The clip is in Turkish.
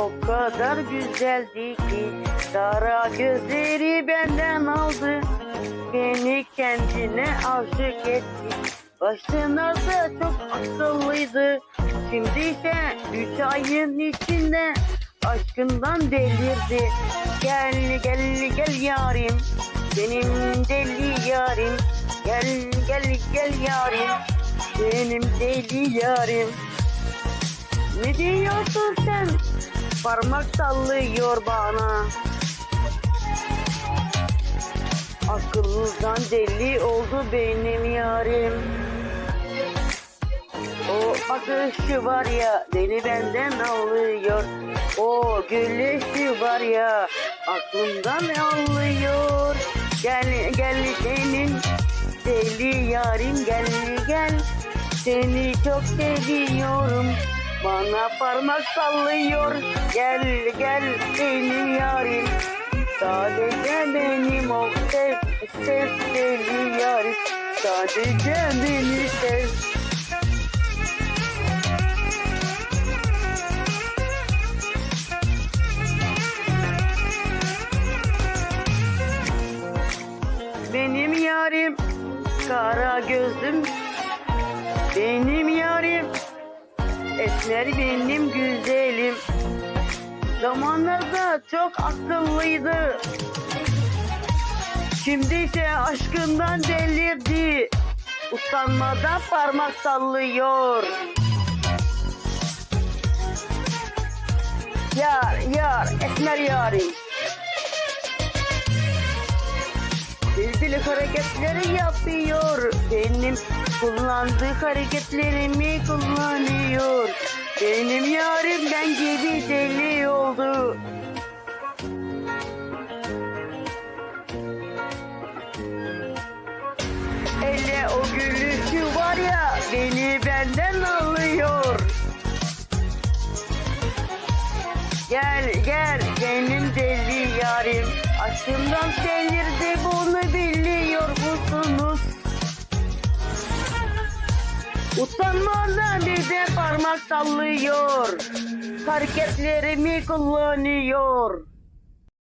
O kadar güzeldi ki Kara gözleri benden aldı. Beni kendine aşık etti. Başlarda çok akıllıydı. Şimdi ise üç ayın içinde Aşkından delirdi. Gel gel gel yarim Benim deli yarim. Gel gel gel yarim Benim deli yarim. Ne diyorsun sen? Parmak sallıyor bana. Akıllıdan deli oldu benim yarim. O bakışı var ya deli benden alıyor. O gülüşü var ya aklımdan alıyor. Gel gel senin deli yarim gel gel. Seni çok seviyorum. Bana parmak sallıyor. Gel gel benim yarim. Sadece benim o sev, sev deli yarim. Sadece beni sev. Benim yarim kara gözlüm yarim esmer benim güzelim. Zamanlarda çok akıllıydı. Şimdi ise aşkından delirdi. Utanmadan parmak sallıyor. Yar yar esmer yarim. Deli hareketleri yapıyor. Benim kullandığı hareketlerimi kullanıyor. Benim yarim ben gibi deli oldu. Hele o gülüşü var ya beni benden alıyor. Gel gel benim deli yarim Aşkımdan delirdi Utanmadan bir de parmak sallıyor. Hareketlerimi kullanıyor